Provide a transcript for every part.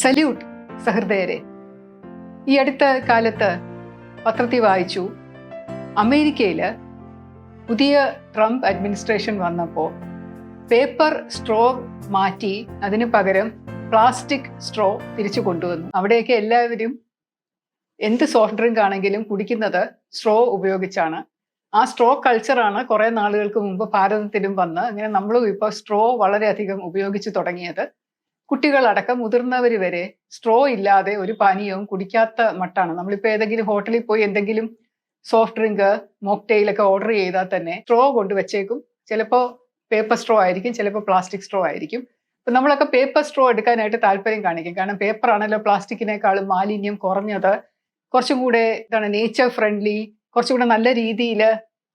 Salute സഹൃദയരെ. ഈ അടുത്ത കാലത്ത് പത്രത്തിൽ വായിച്ചു അമേരിക്കയിൽ പുതിയ ട്രംപ് അഡ്മിനിസ്ട്രേഷൻ വന്നപ്പോൾ പേപ്പർ സ്ട്രോ മാറ്റി അതിന് പകരം പ്ലാസ്റ്റിക് സ്ട്രോ തിരിച്ചു കൊണ്ടുവന്നു. അവിടെയൊക്കെ എല്ലാവരും എന്ത് സോഫ്റ്റ് ഡ്രിങ്ക് ആണെങ്കിലും കുടിക്കുന്നത് സ്ട്രോ ഉപയോഗിച്ചാണ്. ആ സ്ട്രോ കൾച്ചറാണ് കുറെ നാളുകൾക്ക് മുമ്പ് ഭാരതത്തിലും വന്ന് അങ്ങനെ നമ്മളും ഇപ്പോൾ സ്ട്രോ വളരെയധികം ഉപയോഗിച്ച് തുടങ്ങിയത്. കുട്ടികളടക്കം മുതിർന്നവർ വരെ സ്ട്രോ ഇല്ലാതെ ഒരു പാനീയവും കുടിക്കാത്ത മട്ടാണ്. നമ്മളിപ്പോൾ ഏതെങ്കിലും ഹോട്ടലിൽ പോയി എന്തെങ്കിലും സോഫ്റ്റ് ഡ്രിങ്ക് മോക്ടെയിലൊക്കെ ഓർഡർ ചെയ്താൽ തന്നെ സ്ട്രോ കൊണ്ട് വെച്ചേക്കും. ചിലപ്പോൾ പേപ്പർ സ്ട്രോ ആയിരിക്കും ചിലപ്പോൾ പ്ലാസ്റ്റിക് സ്ട്രോ ആയിരിക്കും. അപ്പം നമ്മളൊക്കെ പേപ്പർ സ്ട്രോ എടുക്കാനായിട്ട് താല്പര്യം കാണിക്കും. കാരണം പേപ്പർ ആണല്ലോ പ്ലാസ്റ്റിക്കിനേക്കാളും മാലിന്യം കുറഞ്ഞത്. കുറച്ചും കൂടെ എന്താണ് നേച്ചർ ഫ്രണ്ട്ലി കുറച്ചും കൂടെ നല്ല രീതിയിൽ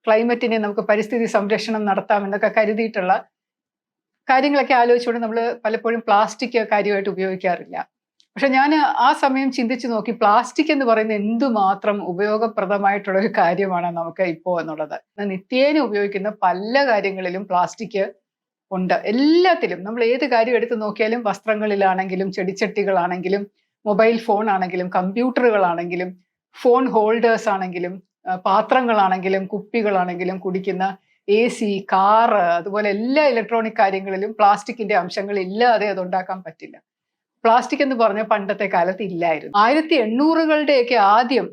ക്ലൈമറ്റിനെ നമുക്ക് പരിസ്ഥിതി സംരക്ഷണം നടത്താം എന്നൊക്കെ കരുതിയിട്ടുള്ള കാര്യങ്ങളൊക്കെ ആലോചിച്ചുകൊണ്ട് നമ്മൾ പലപ്പോഴും പ്ലാസ്റ്റിക് കാര്യമായിട്ട് ഉപയോഗിക്കാറില്ല. പക്ഷെ ഞാൻ ആ സമയം ചിന്തിച്ചു നോക്കി പ്ലാസ്റ്റിക് എന്ന് പറയുന്ന എന്തുമാത്രം ഉപയോഗപ്രദമായിട്ടുള്ള ഒരു കാര്യമാണ് നമുക്ക് ഇപ്പോൾ എന്നുള്ളത്. നിത്യേന ഉപയോഗിക്കുന്ന പല കാര്യങ്ങളിലും പ്ലാസ്റ്റിക് ഉണ്ട്. എല്ലാത്തിലും. നമ്മൾ ഏത് കാര്യം എടുത്ത് നോക്കിയാലും വസ്ത്രങ്ങളിലാണെങ്കിലും ചെടിച്ചട്ടികളാണെങ്കിലും മൊബൈൽ ഫോൺ ആണെങ്കിലും കമ്പ്യൂട്ടറുകളാണെങ്കിലും ഫോൺ ഹോൾഡേഴ്സ് ആണെങ്കിലും പാത്രങ്ങളാണെങ്കിലും കുപ്പികളാണെങ്കിലും കുടിക്കുന്ന എ സി കാറ് അതുപോലെ എല്ലാ ഇലക്ട്രോണിക് കാര്യങ്ങളിലും പ്ലാസ്റ്റിക്കിന്റെ അംശങ്ങൾ ഇല്ലാതെ അത് ഉണ്ടാക്കാൻ പറ്റില്ല. പ്ലാസ്റ്റിക് എന്ന് പറഞ്ഞ പണ്ടത്തെ കാലത്ത് ഇല്ലായിരുന്നു. ആയിരത്തി എണ്ണൂറുകളുടെയൊക്കെ ആദ്യം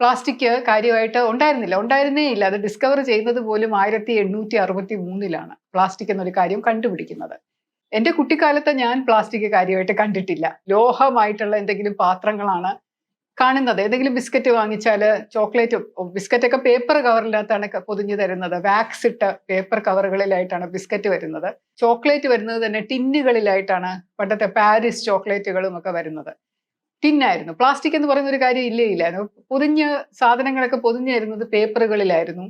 പ്ലാസ്റ്റിക് കാര്യമായിട്ട് ഉണ്ടായിരുന്നില്ല. ഉണ്ടായിരുന്നേ ഇല്ല. അത് ഡിസ്കവർ ചെയ്യുന്നത് പോലും ആയിരത്തി എണ്ണൂറ്റി അറുപത്തി മൂന്നിലാണ് പ്ലാസ്റ്റിക് എന്നൊരു കാര്യം കണ്ടുപിടിക്കുന്നത്. എന്റെ കുട്ടിക്കാലത്ത് ഞാൻ പ്ലാസ്റ്റിക് കാര്യമായിട്ട് കണ്ടിട്ടില്ല. ലോഹമായിട്ടുള്ള എന്തെങ്കിലും പാത്രങ്ങളാണ് കാണുന്നത്. ഏതെങ്കിലും ബിസ്ക്കറ്റ് വാങ്ങിച്ചാൽ ചോക്ലേറ്റ് ബിസ്ക്കറ്റ് ഒക്കെ പേപ്പർ കവറിനകത്താണ് പൊതിഞ്ഞു തരുന്നത്. വാക്സ് ഇട്ട പേപ്പർ കവറുകളിലായിട്ടാണ് ബിസ്ക്കറ്റ് വരുന്നത്. ചോക്ലേറ്റ് വരുന്നത് തന്നെ ടിന്നുകളിലായിട്ടാണ് പണ്ടത്തെ പാരീസ് ചോക്ലേറ്റുകളും ഒക്കെ വരുന്നത്. ടിന്നായിരുന്നു. പ്ലാസ്റ്റിക് എന്ന് പറയുന്ന ഒരു കാര്യം ഇല്ലേ ഇല്ലായിരുന്നു. പൊതിഞ്ഞ് സാധനങ്ങളൊക്കെ പൊതിഞ്ഞു തരുന്നത് പേപ്പറുകളിലായിരുന്നു.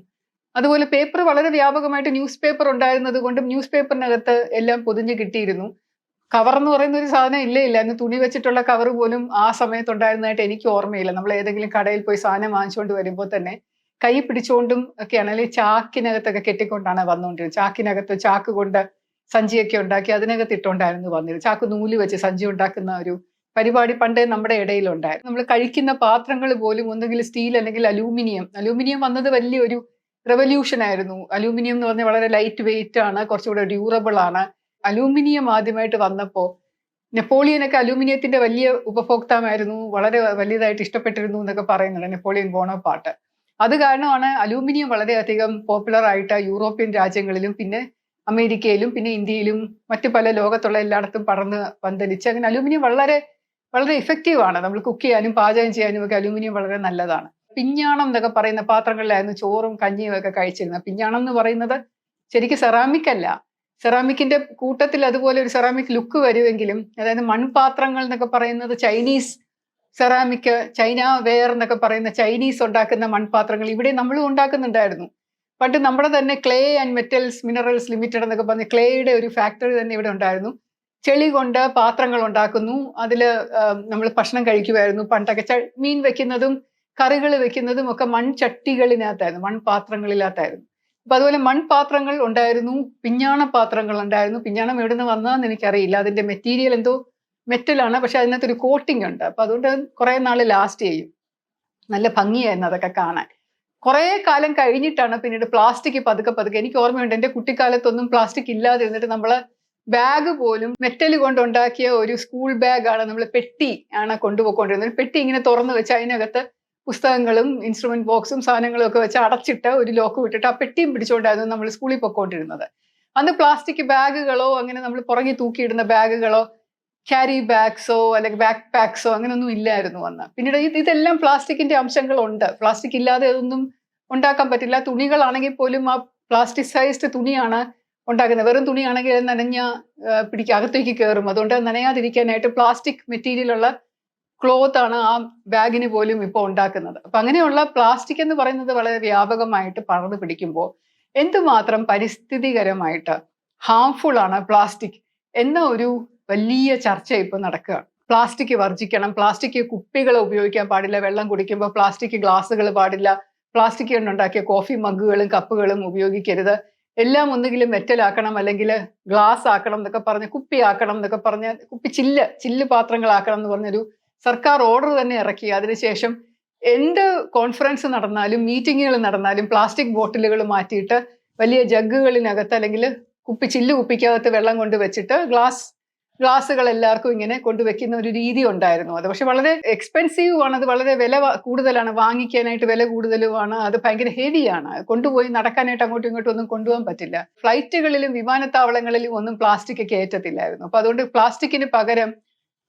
അതുപോലെ പേപ്പർ വളരെ വ്യാപകമായിട്ട് ന്യൂസ് പേപ്പർ ഉണ്ടായിരുന്നത് കൊണ്ടും ന്യൂസ് പേപ്പറിനകത്ത് എല്ലാം പൊതിഞ്ഞ് കിട്ടിയിരുന്നു. കവർ എന്ന് പറയുന്ന ഒരു സാധനം ഇല്ലേ ഇല്ല. അന്ന് തുണി വെച്ചിട്ടുള്ള കവർ പോലും ആ സമയത്തുണ്ടായിരുന്നതായിട്ട് എനിക്ക് ഓർമ്മയില്ല. നമ്മൾ ഏതെങ്കിലും കടയിൽ പോയി സാധനം വാങ്ങിച്ചുകൊണ്ട് വരുമ്പോൾ തന്നെ കൈ പിടിച്ചുകൊണ്ടും ഒക്കെയാണ് അല്ലെങ്കിൽ ചാക്കിനകത്തൊക്കെ കെട്ടിക്കൊണ്ടാണ് വന്നുകൊണ്ടിരുന്നത് ചാക്കിനകത്ത് ചാക്ക് കൊണ്ട് സഞ്ചിയൊക്കെ ഉണ്ടാക്കി അതിനകത്ത് ഇട്ടുകൊണ്ടായിരുന്നു വന്നിരുന്നത്. ചാക്ക് നൂൽ വെച്ച് സഞ്ചി ഉണ്ടാക്കുന്ന ഒരു പരിപാടി പണ്ടേ നമ്മുടെ ഇടയിലുണ്ടായിരുന്നു. നമ്മൾ കഴിക്കുന്ന പാത്രങ്ങൾ പോലും ഒന്നുകിൽ സ്റ്റീൽ അല്ലെങ്കിൽ അലൂമിനിയം. അലൂമിനിയം വന്നത് വലിയൊരു റെവല്യൂഷൻ ആയിരുന്നു. അലൂമിനിയം എന്ന് പറഞ്ഞാൽ വളരെ ലൈറ്റ് വെയിറ്റ് ആണ് കുറച്ചുകൂടെ ഡ്യൂറബിൾ ആണ്. അലൂമിനിയം ആദ്യമായിട്ട് വന്നപ്പോൾ നെപ്പോളിയനൊക്കെ അലൂമിനിയത്തിന്റെ വലിയ ഉപഭോക്താവായിരുന്നു വളരെ വലിയതായിട്ട് ഇഷ്ടപ്പെട്ടിരുന്നു എന്നൊക്കെ പറയുന്നുണ്ട് നെപ്പോളിയൻ ബോണപ്പാട്ട് അത് കാരണമാണ് അലൂമിനിയം വളരെയധികം പോപ്പുലർ ആയിട്ട് യൂറോപ്യൻ രാജ്യങ്ങളിലും പിന്നെ അമേരിക്കയിലും പിന്നെ ഇന്ത്യയിലും മറ്റു പല ലോകത്തുള്ള എല്ലായിടത്തും പറന്ന് പന്തലിച്ച് അങ്ങനെ അലൂമിനിയം വളരെ വളരെ ഇഫക്റ്റീവ് ആണ്. നമ്മൾ കുക്ക് ചെയ്യാനും പാചകം ചെയ്യാനും ഒക്കെ അലൂമിനിയം വളരെ നല്ലതാണ്. പിഞ്ഞാണം എന്നൊക്കെ പറയുന്ന പാത്രങ്ങളിലായിരുന്നു ചോറും കഞ്ഞിയും ഒക്കെ കഴിച്ചിരുന്നത്. പിഞ്ഞാണം എന്ന് പറയുന്നത് ശരിക്കും സെറാമിക് അല്ല. സെറാമിക്കിന്റെ കൂട്ടത്തിൽ അതുപോലെ ഒരു സെറാമിക് ലുക്ക് വരുമെങ്കിലും അതായത് മൺപാത്രങ്ങൾ എന്നൊക്കെ പറയുന്നത് ചൈനീസ് സെറാമിക് ചൈന വെയർ എന്നൊക്കെ പറയുന്ന ചൈനീസ് ഉണ്ടാക്കുന്ന മൺപാത്രങ്ങൾ ഇവിടെ നമ്മൾ ഉണ്ടാക്കുന്നുണ്ടായിരുന്നു. പണ്ട് നമ്മുടെ തന്നെ clay and metals minerals limited എന്നൊക്കെ പറഞ്ഞ ക്ലേയുടെ ഒരു ഫാക്ടറി തന്നെ ഇവിടെ ഉണ്ടായിരുന്നു. ചെളി കൊണ്ട് പാത്രങ്ങൾ ഉണ്ടാക്കുന്നു. അതിൽ നമ്മൾ ഭക്ഷണം കഴിക്കുമായിരുന്നു. പണ്ടൊക്കെ മീൻ വെക്കുന്നതും കറികൾ വെക്കുന്നതും ഒക്കെ മൺചട്ടികളിനകത്തായിരുന്നു മൺപാത്രങ്ങളിനകത്തായിരുന്നു. അപ്പൊ അതുപോലെ മൺപാത്രങ്ങൾ ഉണ്ടായിരുന്നു പിഞ്ഞാണ പാത്രങ്ങൾ ഉണ്ടായിരുന്നു. പിഞ്ഞാണം എവിടെ നിന്ന് വന്നതെന്ന് എനിക്കറിയില്ല. അതിന്റെ മെറ്റീരിയൽ എന്തോ മെറ്റലാണ് പക്ഷെ അതിനകത്ത് ഒരു കോട്ടിംഗ് ഉണ്ട്. അപ്പൊ അതുകൊണ്ട് കുറെ നാൾ ലാസ്റ്റ് ചെയ്യും. നല്ല ഭംഗിയായിരുന്നു അതൊക്കെ കാണാൻ. കുറെ കാലം കഴിഞ്ഞിട്ടാണ് പിന്നീട് പ്ലാസ്റ്റിക് പതുക്കെ പതുക്കെ. എനിക്ക് ഓർമ്മയുണ്ട് എന്റെ കുട്ടിക്കാലത്തൊന്നും പ്ലാസ്റ്റിക് ഇല്ലാതിരുന്നിട്ട് നമ്മൾ ബാഗ് പോലും മെറ്റൽ കൊണ്ടുണ്ടാക്കിയ ഒരു സ്കൂൾ ബാഗാണ് നമ്മൾ പെട്ടി ആണ് കൊണ്ടുപോയിക്കൊണ്ടിരുന്നത്. പെട്ടി ഇങ്ങനെ തുറന്നു വെച്ച് അതിനകത്ത് പുസ്തകങ്ങളും ഇൻസ്ട്രുമെന്റ് ബോക്സും സാധനങ്ങളും ഒക്കെ വെച്ച് അടച്ചിട്ട് ഒരു ലോക്ക് വിട്ടിട്ട് ആ പെട്ടിയും പിടിച്ചുകൊണ്ടായിരുന്നു നമ്മൾ സ്കൂളിൽ പൊക്കോണ്ടിരുന്നത്. അന്ന് പ്ലാസ്റ്റിക് ബാഗുകളോ അങ്ങനെ നമ്മൾ പുറകെ തൂക്കിയിടുന്ന ബാഗുകളോ ക്യാരി ബാഗ്സോ അല്ലെങ്കിൽ ബാക്ക് പാക്സോ അങ്ങനെയൊന്നും ഇല്ലായിരുന്നു അന്ന്. പിന്നീട് ഇത് ഇതെല്ലാം പ്ലാസ്റ്റിക്കിന്റെ അംശങ്ങളുണ്ട്. പ്ലാസ്റ്റിക് ഇല്ലാതെ അതൊന്നും ഉണ്ടാക്കാൻ പറ്റില്ല. തുണികളാണെങ്കിൽ പോലും ആ പ്ലാസ്റ്റിസൈസ്ഡ് തുണിയാണ് ഉണ്ടാക്കുന്നത്. വെറും തുണിയാണെങ്കിൽ നനഞ്ഞ പിടിക്കുക അകത്തേക്ക് കയറും. അതുകൊണ്ട് നനയാതിരിക്കാനായിട്ട് പ്ലാസ്റ്റിക് മെറ്റീരിയൽ ഉള്ള ക്ലോത്ത് ആണ് ആ ബാഗിന് പോലും ഇപ്പോൾ ഉണ്ടാക്കുന്നത്. അപ്പൊ അങ്ങനെയുള്ള പ്ലാസ്റ്റിക് എന്ന് പറയുന്നത് വളരെ വ്യാപകമായിട്ട് പടർന്നു പിടിക്കുമ്പോൾ എന്തുമാത്രം പരിസ്ഥിതികരമായിട്ട് ഹാംഫുൾ ആണ് പ്ലാസ്റ്റിക് എന്ന ഒരു വലിയ ചർച്ച ഇപ്പോൾ നടക്കുകയാണ് പ്ലാസ്റ്റിക് വർജിക്കണം പ്ലാസ്റ്റിക് കുപ്പികൾ ഉപയോഗിക്കാൻ പാടില്ല വെള്ളം കുടിക്കുമ്പോൾ പ്ലാസ്റ്റിക് ഗ്ലാസ്സുകൾ പാടില്ല പ്ലാസ്റ്റിക് കൊണ്ടുണ്ടാക്കിയ കോഫി മഗ്ഗുകളും കപ്പുകളും ഉപയോഗിക്കരുത്. എല്ലാം ഒന്നുകിലും മെറ്റൽ ആക്കണം അല്ലെങ്കിൽ ഗ്ലാസ് ആക്കണം എന്നൊക്കെ പറഞ്ഞ് കുപ്പി ആക്കണം എന്നൊക്കെ പറഞ്ഞ് കുപ്പി ചില്ല് ചില്ല് പാത്രങ്ങളാക്കണം എന്ന് പറഞ്ഞൊരു സർക്കാർ ഓർഡർ തന്നെ ഇറക്കി. അതിനുശേഷം എന്ത് കോൺഫറൻസ് നടന്നാലും മീറ്റിങ്ങുകൾ നടന്നാലും പ്ലാസ്റ്റിക് ബോട്ടിലുകൾ മാറ്റിയിട്ട് വലിയ ജഗ്ഗുകളിനകത്ത് അല്ലെങ്കിൽ കുപ്പി ചില്ല് കുപ്പിക്കകത്ത് വെള്ളം കൊണ്ട് വെച്ചിട്ട് ഗ്ലാസ് ഗ്ലാസ്സുകൾ എല്ലാവർക്കും ഇങ്ങനെ കൊണ്ടുവെക്കുന്ന ഒരു രീതി ഉണ്ടായിരുന്നു അത്. പക്ഷെ വളരെ എക്സ്പെൻസീവ് ആണ്. അത് വളരെ വില കൂടുതലാണ്. വാങ്ങിക്കാനായിട്ട് വില കൂടുതലുമാണ്. അത് ഭയങ്കര ഹെവിയാണ് കൊണ്ടുപോയി നടക്കാനായിട്ട് അങ്ങോട്ടും ഇങ്ങോട്ടും ഒന്നും കൊണ്ടുപോകാൻ പറ്റില്ല. ഫ്ലൈറ്റുകളിലും വിമാനത്താവളങ്ങളിലും ഒന്നും പ്ലാസ്റ്റിക് കയറ്റത്തില്ലായിരുന്നു. അപ്പൊ അതുകൊണ്ട് പ്ലാസ്റ്റിക്കിന് പകരം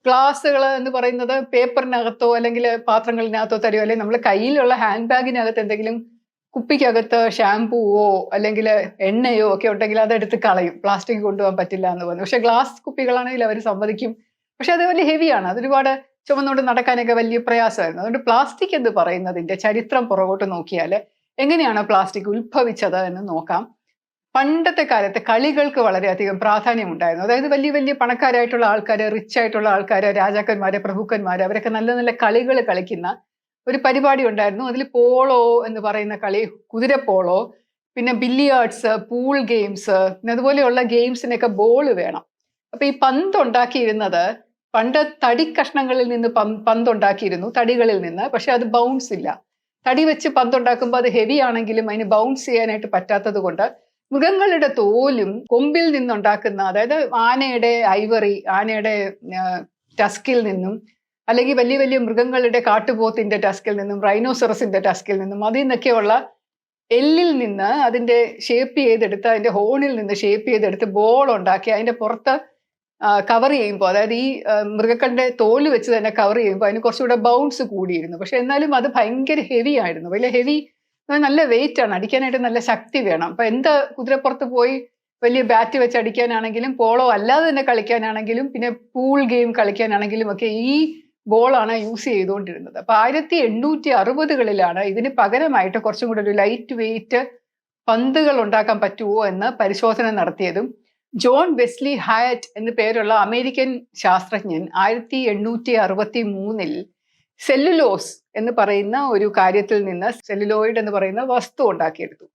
ഗ്ലാസ്സുകൾ എന്ന് പറയുന്നത് പേപ്പറിനകത്തോ അല്ലെങ്കിൽ പാത്രങ്ങളിനകത്തോ തരുമോ അല്ലെങ്കിൽ നമ്മൾ കയ്യിലുള്ള ഹാൻഡ് ബാഗിനകത്ത് എന്തെങ്കിലും കുപ്പിക്കകത്ത് ഷാംപൂവോ അല്ലെങ്കിൽ എണ്ണയോ ഒക്കെ ഉണ്ടെങ്കിൽ അതെടുത്ത് കളയും. പ്ലാസ്റ്റിക് കൊണ്ടുപോകാൻ പറ്റില്ല എന്ന് പറഞ്ഞു. പക്ഷെ ഗ്ലാസ് കുപ്പികളാണെങ്കിൽ അവർ സമ്മതിക്കും. പക്ഷെ അത് വലിയ ഹെവിയാണ് അതൊരുപാട് ചുമന്നുകൊണ്ട് നടക്കാനൊക്കെ വലിയ പ്രയാസമായിരുന്നു. അതുകൊണ്ട് പ്ലാസ്റ്റിക് എന്ന് പറയുന്നതിന്റെ ചരിത്രം പുറകോട്ട് നോക്കിയാൽ എങ്ങനെയാണ് പ്ലാസ്റ്റിക് ഉത്ഭവിച്ചത് എന്ന് നോക്കാം. പണ്ടത്തെ കാലത്ത് കളികൾക്ക് വളരെയധികം പ്രാധാന്യം ഉണ്ടായിരുന്നു അതായത് വലിയ വലിയ പണക്കാരായിട്ടുള്ള ആൾക്കാർ റിച്ച് ആയിട്ടുള്ള ആൾക്കാർ രാജാക്കന്മാര് പ്രഭുക്കന്മാര് അവരൊക്കെ നല്ല നല്ല കളികൾ കളിക്കുന്ന ഒരു പരിപാടി ഉണ്ടായിരുന്നു. അതിൽ പോളോ എന്ന് പറയുന്ന കളി കുതിര കുതിരപ്പോളോ പിന്നെ ബില്ലിയാർഡ്സ് പൂൾ ഗെയിംസ് പിന്നെ അതുപോലെയുള്ള ഗെയിംസിനൊക്കെ ബോൾ വേണം. അപ്പൊ ഈ പന്ത് ഉണ്ടാക്കിയിരുന്നത് പണ്ട് തടി കഷ്ണങ്ങളിൽ നിന്ന് പന്ത് ഉണ്ടാക്കിയിരുന്നു തടികളിൽ നിന്ന്. പക്ഷെ അത് ബൗൺസ് ഇല്ല. തടി വെച്ച് പന്ത് ഉണ്ടാക്കുമ്പോൾ അത് ഹെവി ആണെങ്കിലും അതിന് ബൗൺസ് ചെയ്യാനായിട്ട് പറ്റാത്തത് കൊണ്ട് മൃഗങ്ങളുടെ തോലും കൊമ്പിൽ നിന്നുണ്ടാക്കുന്ന അതായത് ആനയുടെ ഐവറി ആനയുടെ ടസ്കിൽ നിന്നും അല്ലെങ്കിൽ വലിയ വലിയ മൃഗങ്ങളുടെ കാട്ടുപോത്തിന്റെ ടസ്കിൽ നിന്നും റൈനോസറസിന്റെ ടസ്കിൽ നിന്നും അതിൽ നിന്നൊക്കെയുള്ള എല്ലിൽ നിന്ന് അതിന്റെ ഷേപ്പ് ചെയ്തെടുത്ത് അതിന്റെ ഹോണിൽ നിന്ന് ഷേപ്പ് ചെയ്തെടുത്ത് ബോൾ ഉണ്ടാക്കി അതിന്റെ പുറത്ത് കവർ ചെയ്യുമ്പോൾ അതായത് ഈ മൃഗങ്ങളുടെ തോൽ വെച്ച് തന്നെ കവർ ചെയ്യുമ്പോൾ അതിന് കുറച്ചുകൂടെ ബൗൺസ് കൂടിയിരുന്നു. പക്ഷെ എന്നാലും അത് ഭയങ്കര ഹെവി ആയിരുന്നു. വലിയ ഹെവി നല്ല വെയിറ്റ് ആണ്. അടിക്കാനായിട്ട് നല്ല ശക്തി വേണം. അപ്പൊ എന്ത് കുതിരപ്പുറത്ത് പോയി വലിയ ബാറ്റ് വെച്ച് അടിക്കാനാണെങ്കിലും പോളോ അല്ലാതെ തന്നെ കളിക്കാനാണെങ്കിലും പിന്നെ പൂൾ ഗെയിം കളിക്കാനാണെങ്കിലും ഒക്കെ ഈ ബോളാണ് യൂസ് ചെയ്തുകൊണ്ടിരുന്നത്. അപ്പൊ ആയിരത്തി എണ്ണൂറ്റി അറുപതുകളിലാണ് ഇതിന് പകരമായിട്ട് കുറച്ചും കൂടെ ഒരു ലൈറ്റ് വെയിറ്റ് പന്തുകൾ ഉണ്ടാക്കാൻ പറ്റുമോ എന്ന് പരിശോധന നടത്തിയതും ജോൺ വെസ്ലി ഹയറ്റ് എന്നു പേരുള്ള അമേരിക്കൻ ശാസ്ത്രജ്ഞൻ ആയിരത്തി എണ്ണൂറ്റി അറുപത്തി മൂന്നിൽ സെല്ലുലോസ് എന്ന് പറയുന്ന ഒരു കാര്യത്തിൽ നിന്ന് സെല്ലുലോയിഡ് എന്ന് പറയുന്ന വസ്തു ഉണ്ടാക്കിയെടുത്തു.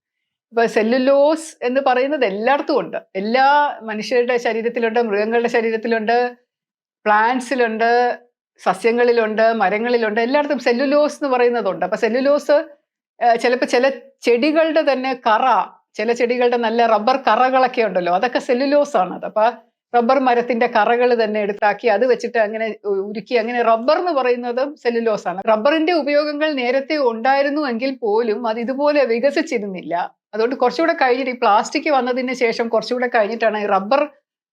ഇപ്പൊ സെല്ലുലോസ് എന്ന് പറയുന്നത് എല്ലായിടത്തും ഉണ്ട്. എല്ലാ മനുഷ്യരുടെ ശരീരത്തിലുണ്ട് മൃഗങ്ങളുടെ ശരീരത്തിലുണ്ട് പ്ലാന്റ്സിലുണ്ട് സസ്യങ്ങളിലുണ്ട് മരങ്ങളിലുണ്ട് എല്ലായിടത്തും സെല്ലുലോസ് എന്ന് പറയുന്നതുണ്ട്. അപ്പൊ സെല്ലുലോസ് ചിലപ്പോൾ ചില ചെടികളുടെ തന്നെ കറ ചില ചെടികളുടെ നല്ല റബ്ബർ കറകളൊക്കെ ഉണ്ടല്ലോ അതൊക്കെ സെല്ലുലോസ് ആണ് അത് അപ്പൊ റബ്ബർ മരത്തിന്റെ കറകൾ തന്നെ എടുത്താക്കി അത് വെച്ചിട്ട് അങ്ങനെ ഉരുക്കി അങ്ങനെ റബ്ബർ എന്ന് പറയുന്നത് സെല്ലുലോസ് ആണ്. റബ്ബറിന്റെ ഉപയോഗങ്ങൾ നേരത്തെ ഉണ്ടായിരുന്നു എങ്കിൽ പോലും അത് ഇതുപോലെ വികസിച്ചിരുന്നില്ല. അതുകൊണ്ട് കുറച്ചുകൂടെ കഴിഞ്ഞിട്ട് ഈ പ്ലാസ്റ്റിക് വന്നതിന് ശേഷം കുറച്ചുകൂടെ കഴിഞ്ഞിട്ടാണ് ഈ റബ്ബർ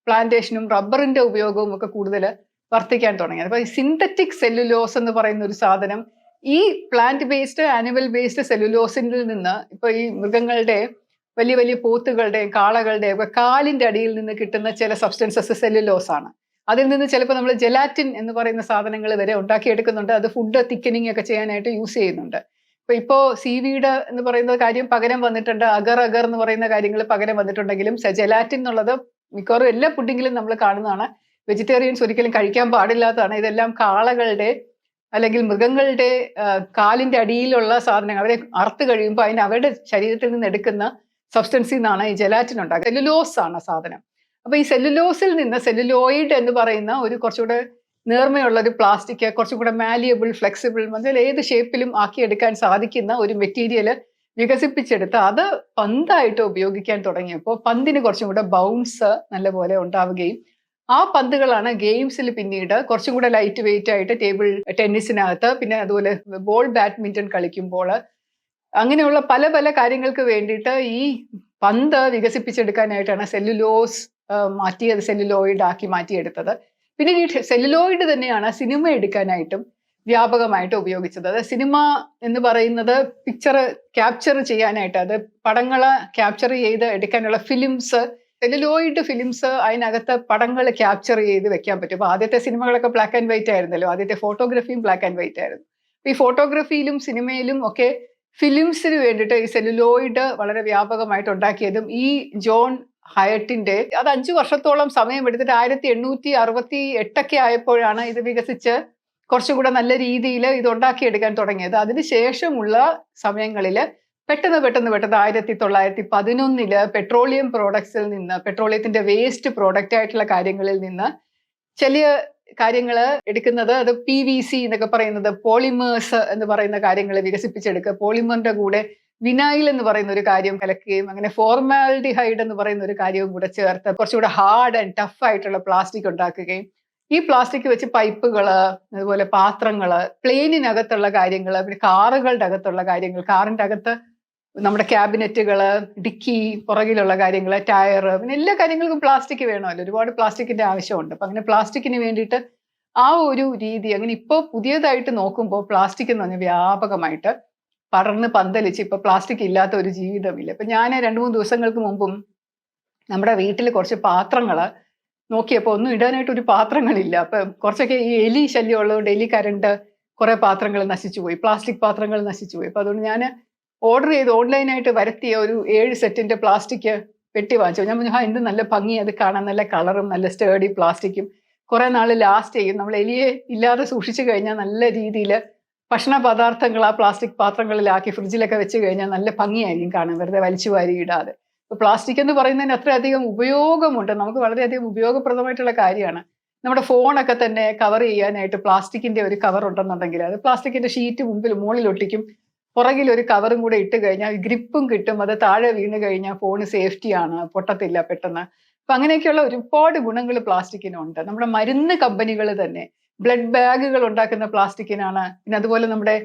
പ്ലാന്റേഷനും റബ്ബറിന്റെ ഉപയോഗവും ഒക്കെ കൂടുതൽ വർദ്ധിക്കാൻ തുടങ്ങിയത്. അപ്പൊ ഈ സിന്തറ്റിക് സെല്ലുലോസ് എന്ന് പറയുന്ന ഒരു സാധനം ഈ പ്ലാന്റ് ബേസ്ഡ് ആനിമൽ ബേസ്ഡ് സെല്ലുലോസിൽ നിന്ന് ഇപ്പൊ ഈ മൃഗങ്ങളുടെ വലിയ വലിയ പോത്തുകളുടെയും കാളകളുടെയും ഒക്കെ കാലിന്റെ അടിയിൽ നിന്ന് കിട്ടുന്ന ചില സബ്സ്റ്റൻസസ് സെല്ലുലോസ് ആണ്. അതിൽ നിന്ന് ചിലപ്പോൾ നമ്മൾ ജെലാറ്റിൻ എന്ന് പറയുന്ന സാധനങ്ങൾ വരെ ഉണ്ടാക്കിയെടുക്കുന്നുണ്ട്. അത് ഫുഡ് തിക്കനിങ് ഒക്കെ ചെയ്യാനായിട്ട് യൂസ് ചെയ്യുന്നുണ്ട്. ഇപ്പൊ ഇപ്പോ സീവീഡ് എന്ന് പറയുന്ന കാര്യം പകരം വന്നിട്ടുണ്ട്. അഗർ അഗർ എന്ന് പറയുന്ന കാര്യങ്ങൾ പകരം വന്നിട്ടുണ്ടെങ്കിലും ജെലാറ്റിൻ എന്നുള്ളത് മിക്കവാറും എല്ലാ പുഡിങ്ങിലും നമ്മൾ കാണുന്നതാണ്. വെജിറ്റേറിയൻസ് ഒരിക്കലും കഴിക്കാൻ പാടില്ലാത്തതാണ്. ഇതെല്ലാം കാളകളുടെ അല്ലെങ്കിൽ മൃഗങ്ങളുടെ കാലിന്റെ അടിയിലുള്ള സാധനങ്ങൾ. അവരെ അറുത്ത് കഴിയുമ്പോൾ അതിന് അവരുടെ ശരീരത്തിൽ നിന്ന് എടുക്കുന്ന സബ്സ്റ്റൻസിൽ നിന്നാണ് ഈ ജെലാറ്റിൻ ഉണ്ടാക്കുക. സെല്ലുലോസ് ആണ് സാധനം. അപ്പൊ ഈ സെല്ലുലോസിൽ നിന്ന് സെല്ലുലോയിഡ് എന്ന് പറയുന്ന ഒരു കുറച്ചുകൂടെ നേർമയുള്ള ഒരു പ്ലാസ്റ്റിക് കുറച്ചും കൂടെ മാലിയബിൾ ഫ്ലെക്സിബിൾ മനസ്സിൽ ഏത് ഷേപ്പിലും ആക്കിയെടുക്കാൻ സാധിക്കുന്ന ഒരു മെറ്റീരിയൽ വികസിപ്പിച്ചെടുത്ത് അത് പന്തായിട്ട് ഉപയോഗിക്കാൻ തുടങ്ങിയപ്പോൾ പന്തിന് കുറച്ചും കൂടെ ബൗൺസ് നല്ലപോലെ ഉണ്ടാവുകയും ആ പന്തുകളാണ് ഗെയിംസിൽ പിന്നീട് കുറച്ചും കൂടെ ലൈറ്റ് വെയിറ്റ് ആയിട്ട് ടേബിൾ ടെന്നീസിനകത്ത് പിന്നെ അതുപോലെ ബോൾ ബാഡ്മിന്റൺ കളിക്കുമ്പോൾ അങ്ങനെയുള്ള പല പല കാര്യങ്ങൾക്ക് വേണ്ടിയിട്ട് ഈ പന്ത് വികസിപ്പിച്ചെടുക്കാനായിട്ടാണ് സെല്ലുലോസ് മാറ്റിയത് സെല്ലുലോയിഡ് ആക്കി മാറ്റിയെടുത്തത്. പിന്നെ ഈ സെല്ലുലോയിഡ് തന്നെയാണ് സിനിമ എടുക്കാനായിട്ടും വ്യാപകമായിട്ട് ഉപയോഗിച്ചത്. അത് സിനിമ എന്ന് പറയുന്നത് പിക്ചർ ക്യാപ്ചർ ചെയ്യാനായിട്ട് അത് പടങ്ങളെ ക്യാപ്ചർ ചെയ്ത് എടുക്കാനുള്ള ഫിലിംസ് സെല്ലുലോയിഡ് ഫിലിംസ് അതിനകത്ത് പടങ്ങൾ ക്യാപ്ചർ ചെയ്ത് വെക്കാൻ പറ്റും. അപ്പൊ ആദ്യത്തെ സിനിമകളൊക്കെ ബ്ലാക്ക് ആൻഡ് വൈറ്റ് ആയിരുന്നല്ലോ. ആദ്യത്തെ ഫോട്ടോഗ്രാഫിയും ബ്ലാക്ക് ആൻഡ് വൈറ്റ് ആയിരുന്നു. ഈ ഫോട്ടോഗ്രഫിയിലും സിനിമയിലും ഒക്കെ ഫിലിംസിന് വേണ്ടിയിട്ട് ഈ സെലുലോയിഡ് വളരെ വ്യാപകമായിട്ട് ഉണ്ടാക്കിയതും ഈ ജോൺ ഹയറ്റിന്റെ അത് അഞ്ചു വർഷത്തോളം സമയം എടുത്തിട്ട് ആയിരത്തി എണ്ണൂറ്റി അറുപത്തി എട്ടൊക്കെ ആയപ്പോഴാണ് ഇത് വികസിച്ച് കുറച്ചുകൂടെ നല്ല രീതിയിൽ ഇത് ഉണ്ടാക്കിയെടുക്കാൻ തുടങ്ങിയത്. അതിനുശേഷമുള്ള സമയങ്ങളിൽ പെട്ടെന്ന് പെട്ടെന്ന് പെട്ടെന്ന് ആയിരത്തി തൊള്ളായിരത്തി പതിനൊന്നിൽ പെട്രോളിയം പ്രോഡക്ട്സിൽ നിന്ന് പെട്രോളിയത്തിന്റെ വേസ്റ്റ് പ്രോഡക്റ്റ് ആയിട്ടുള്ള കാര്യങ്ങളിൽ നിന്ന് ചില കാര്യങ്ങൾ എടുക്കുന്നത് അത് പി വി സി എന്നൊക്കെ പറയുന്നത് പോളിമേഴ്സ് എന്ന് പറയുന്ന കാര്യങ്ങൾ വികസിപ്പിച്ചെടുക്കുക. പോളിമറിന്റെ കൂടെ വിനൈൽ എന്ന് പറയുന്ന ഒരു കാര്യം കലക്കുകയും അങ്ങനെ ഫോർമാലിഡിഹൈഡ് എന്ന് പറയുന്ന ഒരു കാര്യവും കൂടെ ചേർത്ത് കുറച്ചുകൂടെ ഹാർഡ് ആൻഡ് ടഫ് ആയിട്ടുള്ള പ്ലാസ്റ്റിക് ഉണ്ടാക്കുകയും ഈ പ്ലാസ്റ്റിക് വെച്ച് പൈപ്പുകൾ അതുപോലെ പാത്രങ്ങൾ പ്ലെയിനിനകത്തുള്ള കാര്യങ്ങൾ പിന്നെ കാറുകളുടെ അകത്തുള്ള കാര്യങ്ങൾ കാറിന്റെ അകത്ത് നമ്മുടെ ക്യാബിനറ്റുകൾ ഡിക്കി പുറകിലുള്ള കാര്യങ്ങൾ ടയർ പിന്നെ എല്ലാ കാര്യങ്ങൾക്കും പ്ലാസ്റ്റിക് വേണമല്ലോ. ഒരുപാട് പ്ലാസ്റ്റിക്കിന്റെ ആവശ്യമുണ്ട്. അപ്പൊ അങ്ങനെ പ്ലാസ്റ്റിക്കിന് വേണ്ടിയിട്ട് ആ ഒരു രീതി അങ്ങനെ ഇപ്പോൾ പുതിയതായിട്ട് നോക്കുമ്പോൾ പ്ലാസ്റ്റിക് എന്ന് പറഞ്ഞാൽ വ്യാപകമായിട്ട് പടർന്ന് പന്തലിച്ച് ഇപ്പൊ പ്ലാസ്റ്റിക് ഇല്ലാത്ത ഒരു ജീവിതമില്ല. ഇപ്പൊ ഞാൻ രണ്ടു മൂന്ന് ദിവസങ്ങൾക്ക് മുമ്പും നമ്മുടെ വീട്ടിൽ കുറച്ച് പാത്രങ്ങൾ നോക്കിയപ്പോൾ ഒന്നും ഇടാനായിട്ട് ഒരു പാത്രങ്ങളില്ല. അപ്പൊ കുറച്ചൊക്കെ ഈ എലി ശല്യം ഉള്ളതുകൊണ്ട് എലി കരണ്ട് കുറെ പാത്രങ്ങൾ നശിച്ചു പോയി. പ്ലാസ്റ്റിക് പാത്രങ്ങൾ നശിച്ചു പോയി. അപ്പൊ അതുകൊണ്ട് ഞാൻ ഓർഡർ ചെയ്ത് ഓൺലൈനായിട്ട് വരത്തിയ ഒരു ഏഴ് സെറ്റിന്റെ പ്ലാസ്റ്റിക് പെട്ടി വാങ്ങിച്ചു. ഞാൻ പറഞ്ഞു ആ എന്ത് നല്ല ഭംഗി അത് കാണാൻ നല്ല കളറും നല്ല സ്റ്റേഡി പ്ലാസ്റ്റിക്കും കുറെ നാൾ ലാസ്റ്റ് ചെയ്യും. നമ്മൾ എലിയെ ഇല്ലാതെ സൂക്ഷിച്ചു കഴിഞ്ഞാൽ നല്ല രീതിയിൽ ഭക്ഷണ പദാർത്ഥങ്ങൾ ആ പ്ലാസ്റ്റിക് പാത്രങ്ങളിലാക്കി ഫ്രിഡ്ജിലൊക്കെ വെച്ച് കഴിഞ്ഞാൽ നല്ല ഭംഗിയായിരിക്കും കാണാൻ. വെറുതെ വലിച്ചു വാരി ഇടാതെ. ഇപ്പൊ പ്ലാസ്റ്റിക് എന്ന് പറയുന്നതിന് അത്രയധികം ഉപയോഗമുണ്ട്. നമുക്ക് വളരെയധികം ഉപയോഗപ്രദമായിട്ടുള്ള കാര്യമാണ്. നമ്മുടെ ഫോണൊക്കെ തന്നെ കവർ ചെയ്യാനായിട്ട് പ്ലാസ്റ്റിക്കിന്റെ ഒരു കവർ ഉണ്ടെന്നുണ്ടെങ്കിൽ അത് പ്ലാസ്റ്റിക്കിന്റെ ഷീറ്റ് മുമ്പിൽ മുകളിൽ ഒട്ടിക്കും. പുറകിൽ ഒരു കവറും കൂടെ ഇട്ട് കഴിഞ്ഞാൽ ഗ്രിപ്പും കിട്ടും അത് താഴെ വീണ് കഴിഞ്ഞാൽ ഫോണ് സേഫ്റ്റിയാണ് പൊട്ടത്തില്ല പെട്ടെന്ന്. അപ്പൊ അങ്ങനെയൊക്കെയുള്ള ഒരുപാട് ഗുണങ്ങൾ പ്ലാസ്റ്റിക്കിനുണ്ട്. നമ്മുടെ മരുന്ന് കമ്പനികൾ തന്നെ ബ്ലഡ് ബാഗുകൾ ഉണ്ടാക്കുന്ന പ്ലാസ്റ്റിക്കിനാണ് പിന്നെ അതുപോലെ നമ്മുടെ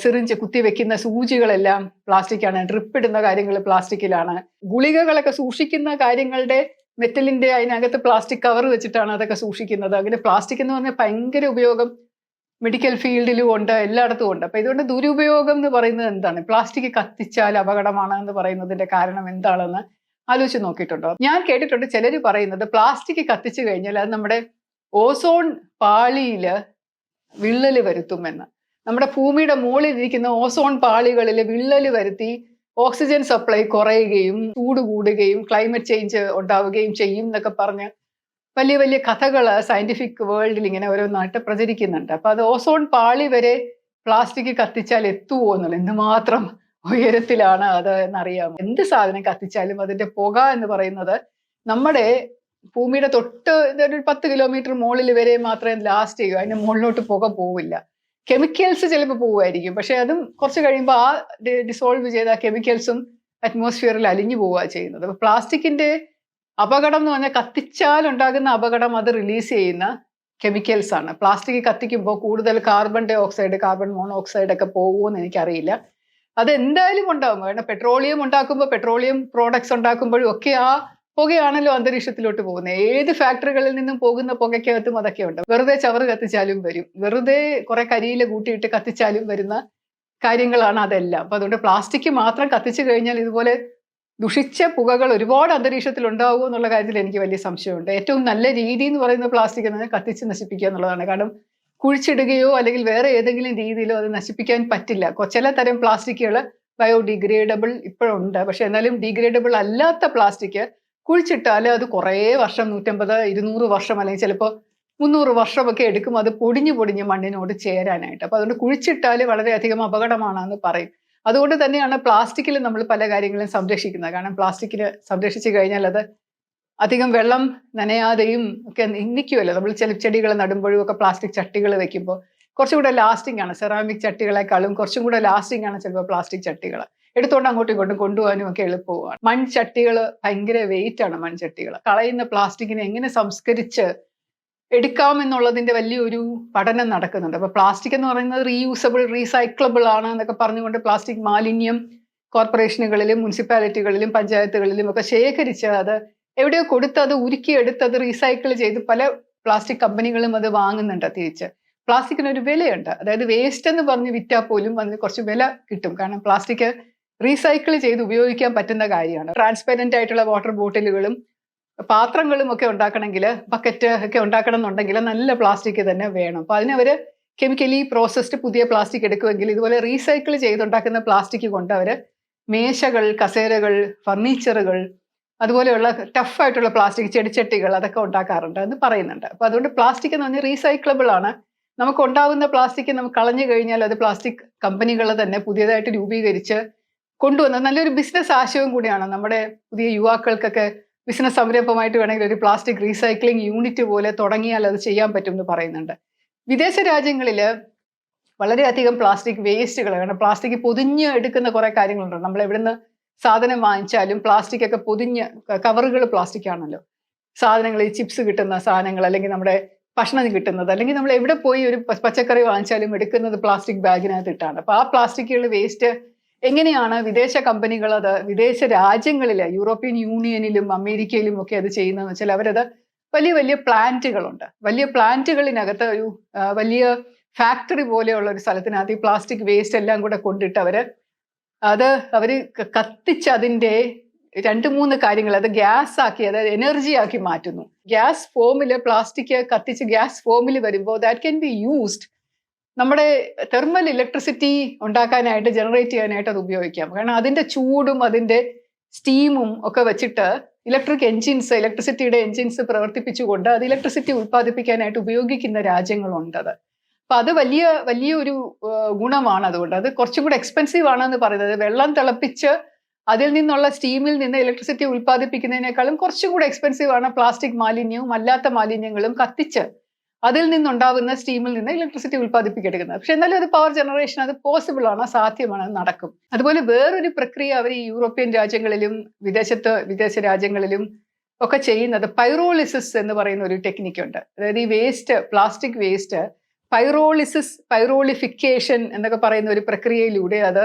സിറിഞ്ച് കുത്തിവെക്കുന്ന സൂചികളെല്ലാം പ്ലാസ്റ്റിക്കാണ് ഡ്രിപ്പ് ഇടുന്ന കാര്യങ്ങൾ പ്ലാസ്റ്റിക്കിലാണ്. ഗുളികകളൊക്കെ സൂക്ഷിക്കുന്ന കാര്യങ്ങളുടെ മെറ്റലിന്റെ അതിനകത്ത് പ്ലാസ്റ്റിക് കവർ വെച്ചിട്ടാണ് അതൊക്കെ സൂക്ഷിക്കുന്നത്. അങ്ങനെ പ്ലാസ്റ്റിക് എന്ന് പറഞ്ഞാൽ ഭയങ്കര ഉപയോഗം മെഡിക്കൽ ഫീൽഡിലും ഉണ്ട് എല്ലായിടത്തും ഉണ്ട്. അപ്പൊ ഇതുകൊണ്ട് ദുരുപയോഗം എന്ന് പറയുന്നത് എന്താണ്? പ്ലാസ്റ്റിക് കത്തിച്ചാൽ അപകടമാണ് എന്ന് പറയുന്നതിന്റെ കാരണം എന്താണെന്ന് ആലോചിച്ച് നോക്കിയിട്ടുണ്ടോ? ഞാൻ കേട്ടിട്ടുണ്ട് ചിലർ പറയുന്നത് പ്ലാസ്റ്റിക് കത്തിച്ചു കഴിഞ്ഞാൽ അത് നമ്മുടെ ഓസോൺ പാളിയിൽ വിള്ളൽ വരുത്തുമെന്ന്. നമ്മുടെ ഭൂമിയുടെ മുകളിൽ ഇരിക്കുന്ന ഓസോൺ പാളികളിൽ വിള്ളൽ വരുത്തി ഓക്സിജൻ സപ്ലൈ കുറയുകയും ചൂട് കൂടുകയും ക്ലൈമറ്റ് ചേഞ്ച് ഉണ്ടാവുകയും ചെയ്യും എന്നൊക്കെ പറഞ്ഞ് വലിയ വലിയ കഥകൾ സയന്റിഫിക് വേൾഡിൽ ഇങ്ങനെ ഓരോ ഓരോന്നായിട്ട് പ്രചരിക്കുന്നുണ്ട്. അപ്പൊ അത് ഓസോൺ പാളി വരെ പ്ലാസ്റ്റിക് കത്തിച്ചാൽ എത്തുമോ എന്നുള്ളത് എന്തുമാത്രം ഉയരത്തിലാണ് അത് എന്നറിയാമോ? എന്ത് സാധനം കത്തിച്ചാലും അതിന്റെ പുക എന്ന് പറയുന്നത് നമ്മുടെ ഭൂമിയുടെ തൊട്ട് ഒരു പത്ത് കിലോമീറ്റർ മുകളിൽ വരെ മാത്രമേ ലാസ്റ്റ് ചെയ്യൂ അതിന്റെ മുകളിലോട്ട് പുക പോവില്ല. കെമിക്കൽസ് ചിലപ്പോൾ പോവുമായിരിക്കും. പക്ഷെ അതും കുറച്ച് കഴിയുമ്പോൾ ആ ഡിസോൾവ് ചെയ്ത കെമിക്കൽസും അറ്റ്മോസ്ഫിയറിൽ അലിഞ്ഞു പോവുക ചെയ്യുന്നത്. അപ്പൊ പ്ലാസ്റ്റിക്കിന്റെ അപകടം എന്ന് പറഞ്ഞാൽ കത്തിച്ചാൽ ഉണ്ടാകുന്ന അപകടം അത് റിലീസ് ചെയ്യുന്ന കെമിക്കൽസ് ആണ്. പ്ലാസ്റ്റിക് കത്തിക്കുമ്പോൾ കൂടുതൽ carbon dioxide carbon monoxide ഒക്കെ പോകുമെന്ന് എനിക്കറിയില്ല. അത് എന്തായാലും ഉണ്ടാകും കാരണം പെട്രോളിയം ഉണ്ടാക്കുമ്പോൾ പെട്രോളിയം പ്രോഡക്ട്സ് ഉണ്ടാക്കുമ്പോഴും ഒക്കെ ആ പുകയാണല്ലോ അന്തരീക്ഷത്തിലോട്ട് പോകുന്നത്. ഏത് ഫാക്ടറികളിൽ നിന്നും പോകുന്ന പുകയ്ക്കകത്തും അതൊക്കെ ഉണ്ട്. വെറുതെ ചവറ് കത്തിച്ചാലും വരും. വെറുതെ കുറെ കരിയില കൂട്ടിയിട്ട് കത്തിച്ചാലും വരുന്ന കാര്യങ്ങളാണ് അതെല്ലാം. അപ്പൊ അതുകൊണ്ട് പ്ലാസ്റ്റിക് മാത്രം കത്തിച്ചു കഴിഞ്ഞാൽ ഇതുപോലെ ദുഷിച്ച പുകകൾ ഒരുപാട് അന്തരീക്ഷത്തിൽ ഉണ്ടാവുമോ എന്നുള്ള കാര്യത്തിൽ എനിക്ക് വലിയ സംശയമുണ്ട്. ഏറ്റവും നല്ല രീതി എന്ന് പറയുന്ന പ്ലാസ്റ്റിക് എന്നത് കത്തിച്ച് നശിപ്പിക്കുക എന്നുള്ളതാണ്. കാരണം കുഴിച്ചിടുകയോ അല്ലെങ്കിൽ വേറെ ഏതെങ്കിലും രീതിയിലോ അത് നശിപ്പിക്കാൻ പറ്റില്ല. ചില തരം പ്ലാസ്റ്റിക്കുകൾ ബയോഡിഗ്രേഡബിൾ ഇപ്പോഴുണ്ട്. പക്ഷെ എന്നാലും ഡിഗ്രേഡബിൾ അല്ലാത്ത പ്ലാസ്റ്റിക് കുഴിച്ചിട്ടാൽ അത് കുറേ വർഷം നൂറ്റമ്പത് ഇരുന്നൂറ് വർഷം അല്ലെങ്കിൽ ചിലപ്പോൾ മുന്നൂറ് വർഷമൊക്കെ എടുക്കും. അത് പൊടിഞ്ഞു പൊടിഞ്ഞ് മണ്ണിനോട് ചേരാനായിട്ട്. അപ്പോൾ അതുകൊണ്ട് കുഴിച്ചിട്ടാൽ വളരെയധികം അപകടമാണെന്ന് പറയും. അതുകൊണ്ട് തന്നെയാണ് പ്ലാസ്റ്റിക്കിൽ നമ്മൾ പല കാര്യങ്ങളും സംരക്ഷിക്കുന്നത്. കാരണം പ്ലാസ്റ്റിക്കിൽ സംരക്ഷിച്ചു കഴിഞ്ഞാൽ അത് അധികം വെള്ളം നനയാതെയും ഒക്കെ നിൽക്കുമല്ലോ നമ്മൾ ചില ചെടികൾ നടുമ്പോഴും ഒക്കെ പ്ലാസ്റ്റിക് ചട്ടികൾ വെക്കുമ്പോൾ കുറച്ചും കൂടെ ലാസ്റ്റിംഗ് ആണ്. സെറാമിക് ചട്ടികളെക്കാളും കുറച്ചും കൂടെ ലാസ്റ്റിംഗ് ആണ് ചിലപ്പോൾ പ്ലാസ്റ്റിക് ചട്ടികൾ. എടുത്തുകൊണ്ട് അങ്ങോട്ടും ഇങ്ങോട്ടും കൊണ്ടുപോകാനും ഒക്കെ എളുപ്പമാണ്. മൺചട്ടികൾ ഭയങ്കര വെയിറ്റ് ആണ് മൺചട്ടികൾ. കളയുന്ന പ്ലാസ്റ്റിക്കിനെ എങ്ങനെ സംസ്കരിച്ച് എടുക്കാമെന്നുള്ളതിന്റെ വലിയൊരു പഠനം നടക്കുന്നുണ്ട്. അപ്പൊ പ്ലാസ്റ്റിക് എന്ന് പറയുന്നത് റീയൂസബിൾ റീസൈക്ലബിൾ ആണ് എന്നൊക്കെ പറഞ്ഞുകൊണ്ട് പ്ലാസ്റ്റിക് മാലിന്യം കോർപ്പറേഷനുകളിലും മുനിസിപ്പാലിറ്റികളിലും പഞ്ചായത്തുകളിലും ഒക്കെ ശേഖരിച്ച് അത് എവിടെയോ കൊടുത്ത് അത് ഉരുക്കിയെടുത്ത് അത് റീസൈക്കിൾ ചെയ്ത് പല പ്ലാസ്റ്റിക് കമ്പനികളും അത് വാങ്ങുന്നുണ്ട് തിരിച്ച്. പ്ലാസ്റ്റിക്കിന് ഒരു വിലയുണ്ട്. അതായത് വേസ്റ്റ് എന്ന് പറഞ്ഞ് വിറ്റാൽ പോലും അതിന് കുറച്ച് വില കിട്ടും. കാരണം പ്ലാസ്റ്റിക് റീസൈക്കിൾ ചെയ്ത് ഉപയോഗിക്കാൻ പറ്റുന്ന കാര്യമാണ്. ട്രാൻസ്പെറന്റ് ആയിട്ടുള്ള വാട്ടർ ബോട്ടിലുകളും പാത്രങ്ങളും ഒക്കെ ഉണ്ടാക്കണമെങ്കിൽ ബക്കറ്റ് ഒക്കെ ഉണ്ടാക്കണം എന്നുണ്ടെങ്കിൽ നല്ല പ്ലാസ്റ്റിക് തന്നെ വേണം. അപ്പൊ അതിനവർ കെമിക്കലി പ്രോസസ്ഡ് പുതിയ പ്ലാസ്റ്റിക് എടുക്കുമെങ്കിൽ ഇതുപോലെ റീസൈക്കിൾ ചെയ്തുണ്ടാക്കുന്ന പ്ലാസ്റ്റിക് കൊണ്ട് അവർ മേശകൾ കസേരകൾ ഫർണിച്ചറുകൾ അതുപോലെയുള്ള ടഫ് ആയിട്ടുള്ള പ്ലാസ്റ്റിക് ചെടിച്ചട്ടികൾ അതൊക്കെ ഉണ്ടാക്കാറുണ്ട് എന്ന് പറയുന്നുണ്ട്. അപ്പൊ അതുകൊണ്ട് പ്ലാസ്റ്റിക് എന്ന് പറഞ്ഞാൽ റീസൈക്കിളബിൾ ആണ്. നമുക്ക് ഉണ്ടാവുന്ന പ്ലാസ്റ്റിക് നമുക്ക് കളഞ്ഞു കഴിഞ്ഞാൽ അത് പ്ലാസ്റ്റിക് കമ്പനികൾ തന്നെ പുതിയതായിട്ട് രൂപീകരിച്ച് കൊണ്ടുവന്ന നല്ലൊരു ബിസിനസ് ആശയവും കൂടിയാണ്. നമ്മുടെ പുതിയ യുവാക്കൾക്കൊക്കെ ബിസിനസ് സംരംഭമായിട്ട് വേണമെങ്കിൽ ഒരു പ്ലാസ്റ്റിക് റീസൈക്ലിംഗ് യൂണിറ്റ് പോലെ തുടങ്ങിയാൽ അത് ചെയ്യാൻ പറ്റും എന്ന് പറയുന്നുണ്ട്. വിദേശ രാജ്യങ്ങളിൽ വളരെയധികം പ്ലാസ്റ്റിക് വേസ്റ്റുകൾ കാരണം പ്ലാസ്റ്റിക് പൊതിഞ്ഞ് എടുക്കുന്ന കുറേ കാര്യങ്ങളുണ്ട്. നമ്മൾ എവിടുന്ന് സാധനം വാങ്ങിച്ചാലും പ്ലാസ്റ്റിക് ഒക്കെ പൊതിഞ്ഞ് കവറുകൾ പ്ലാസ്റ്റിക് ആണല്ലോ സാധനങ്ങൾ ഈ ചിപ്സ് കിട്ടുന്ന സാധനങ്ങൾ അല്ലെങ്കിൽ നമ്മുടെ ഭക്ഷണം കിട്ടുന്നത് അല്ലെങ്കിൽ നമ്മൾ എവിടെ പോയി ഒരു പച്ചക്കറി വാങ്ങിച്ചാലും എടുക്കുന്നത് പ്ലാസ്റ്റിക് ബാഗിനകത്ത് ഇട്ടാണ് അപ്പൊ ആ പ്ലാസ്റ്റിക്കുകൾ വേസ്റ്റ് എങ്ങനെയാണ് വിദേശ കമ്പനികൾ അത് വിദേശ രാജ്യങ്ങളിൽ യൂറോപ്യൻ യൂണിയനിലും അമേരിക്കയിലും ഒക്കെ അത് ചെയ്യുന്നതെന്ന് വെച്ചാൽ അവരത് വലിയ വലിയ പ്ലാന്റുകളുണ്ട്. വലിയ പ്ലാന്റുകളിനകത്ത് ഒരു വലിയ ഫാക്ടറി പോലെയുള്ള ഒരു സ്ഥലത്തിനകത്ത് ഈ പ്ലാസ്റ്റിക് വേസ്റ്റ് എല്ലാം കൂടെ കൊണ്ടിട്ട് അവർ അത് അവർ കത്തിച്ച് അതിന്റെ രണ്ട് മൂന്ന് കാര്യങ്ങൾ അത് ഗ്യാസ് ആക്കി അതായത് എനർജി ആക്കി മാറ്റുന്നു. ഗ്യാസ് ഫോമിൽ പ്ലാസ്റ്റിക് കത്തിച്ച് ഗ്യാസ് ഫോമിൽ വരുമ്പോൾ ദാറ്റ് ക്യാൻ ബി യൂസ്ഡ് നമ്മുടെ തെർമൽ ഇലക്ട്രിസിറ്റി ഉണ്ടാക്കാനായിട്ട് ജനറേറ്റ് ചെയ്യാനായിട്ട് അത് ഉപയോഗിക്കാം. കാരണം അതിന്റെ ചൂടും അതിന്റെ സ്റ്റീമും ഒക്കെ വെച്ചിട്ട് ഇലക്ട്രിക് എൻജിൻസ് ഇലക്ട്രിസിറ്റിയുടെ എൻജിൻസ് പ്രവർത്തിപ്പിച്ചുകൊണ്ട് അത് ഇലക്ട്രിസിറ്റി ഉൽപ്പാദിപ്പിക്കാനായിട്ട് ഉപയോഗിക്കുന്ന രാജ്യങ്ങളുണ്ട് അത്. അപ്പൊ അത് വലിയ വലിയൊരു ഗുണമാണ് അതുകൊണ്ട്. അത് കുറച്ചും കൂടെ എക്സ്പെൻസീവ് ആണെന്ന് പറയുന്നത്. വെള്ളം തിളപ്പിച്ച് അതിൽ നിന്നുള്ള സ്റ്റീമിൽ നിന്ന് ഇലക്ട്രിസിറ്റി ഉൽപ്പാദിപ്പിക്കുന്നതിനേക്കാളും കുറച്ചും കൂടെ എക്സ്പെൻസീവ് ആണ് പ്ലാസ്റ്റിക് മാലിന്യവും അല്ലാത്ത മാലിന്യങ്ങളും കത്തിച്ച് അതിൽ നിന്നുണ്ടാകുന്ന സ്റ്റീമിൽ നിന്ന് ഇലക്ട്രിസിറ്റി ഉൽപ്പാദിപ്പിക്കെടുക്കുന്നത്. പക്ഷെ എന്നാലും അത് പവർ ജനറേഷൻ അത് പോസിബിൾ ആണ് സാധ്യമാണ് നടക്കും. അതുപോലെ വേറൊരു പ്രക്രിയ അവർ ഈ യൂറോപ്യൻ രാജ്യങ്ങളിലും വിദേശത്ത് വിദേശ രാജ്യങ്ങളിലും ഒക്കെ ചെയ്യുന്നത് പൈറോളിസിസ് എന്ന് പറയുന്ന ഒരു ടെക്നിക്ക് ഉണ്ട്. അതായത് ഈ waste plastic waste pyrolysis pyrolification എന്നൊക്കെ പറയുന്ന ഒരു പ്രക്രിയയിലൂടെ അത്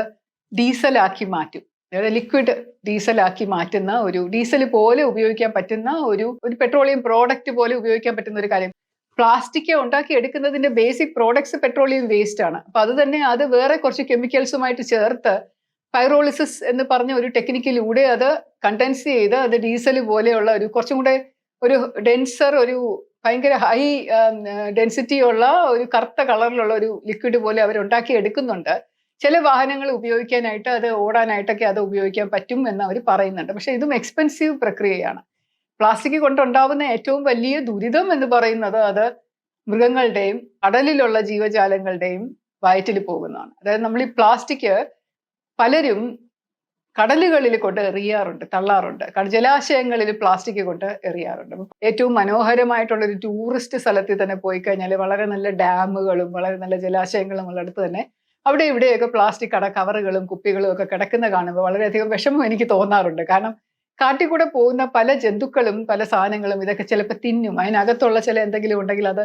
ഡീസലാക്കി മാറ്റും. അതായത് ലിക്വിഡ് ഡീസലാക്കി മാറ്റുന്ന ഒരു ഡീസൽ പോലെ ഉപയോഗിക്കാൻ പറ്റുന്ന ഒരു ഒരു പെട്രോളിയം പ്രോഡക്റ്റ് പോലെ ഉപയോഗിക്കാൻ പറ്റുന്ന ഒരു കാര്യം. പ്ലാസ്റ്റിക് ഉണ്ടാക്കി എടുക്കുന്നതിന്റെ ബേസിക് പ്രോഡക്ട്സ് പെട്രോളിയം വേസ്റ്റ് ആണ്. അപ്പൊ അത് തന്നെ അത് വേറെ കുറച്ച് കെമിക്കൽസുമായിട്ട് ചേർത്ത് പൈറോളിസിസ് എന്ന് പറഞ്ഞ ഒരു ടെക്നിക്കിലൂടെ അത് കണ്ടൻസ് ചെയ്ത് അത് ഡീസൽ പോലെയുള്ള ഒരു കുറച്ചും കൂടെ ഒരു ഡെൻസർ ഒരു ഭയങ്കര ഹൈ ഡെൻസിറ്റി ഉള്ള ഒരു കറുത്ത കളറിലുള്ള ഒരു ലിക്വിഡ് പോലെ അവർ ഉണ്ടാക്കി എടുക്കുന്നുണ്ട്. ചില വാഹനങ്ങൾ ഉപയോഗിക്കാനായിട്ട് അത് ഓടാനായിട്ടൊക്കെ അത് ഉപയോഗിക്കാൻ പറ്റും എന്ന് അവർ പറയുന്നുണ്ട്. പക്ഷെ ഇതും എക്സ്പെൻസീവ് പ്രക്രിയയാണ്. പ്ലാസ്റ്റിക് കൊണ്ടുണ്ടാവുന്ന ഏറ്റവും വലിയ ദുരിതം എന്ന് പറയുന്നത് അത് മൃഗങ്ങളുടെയും കടലിലുള്ള ജീവജാലങ്ങളുടെയും വയറ്റിൽ പോകുന്നതാണ്. അതായത് നമ്മൾ ഈ പ്ലാസ്റ്റിക് പലരും കടലുകളിൽ കൊണ്ട് എറിയാറുണ്ട് തള്ളാറുണ്ട്. ജലാശയങ്ങളിൽ പ്ലാസ്റ്റിക് കൊണ്ട് എറിയാറുണ്ട്. ഏറ്റവും മനോഹരമായിട്ടുള്ള ഒരു ടൂറിസ്റ്റ് സ്ഥലത്തിൽ തന്നെ പോയി കഴിഞ്ഞാൽ വളരെ നല്ല ഡാമുകളും വളരെ നല്ല ജലാശയങ്ങളും ഉള്ളടത്ത് തന്നെ അവിടെ ഇവിടെയൊക്കെ പ്ലാസ്റ്റിക് കട കവറുകളും കുപ്പികളും ഒക്കെ കിടക്കുന്ന കാണുമ്പോൾ വളരെയധികം വിഷമം എനിക്ക് തോന്നാറുണ്ട്. കാരണം കാട്ടിൽ കൂടെ പോകുന്ന പല ജന്തുക്കളും പല സാധനങ്ങളും ഇതൊക്കെ ചിലപ്പോൾ തിന്നും. അതിനകത്തുള്ള ചില എന്തെങ്കിലും ഉണ്ടെങ്കിൽ അത്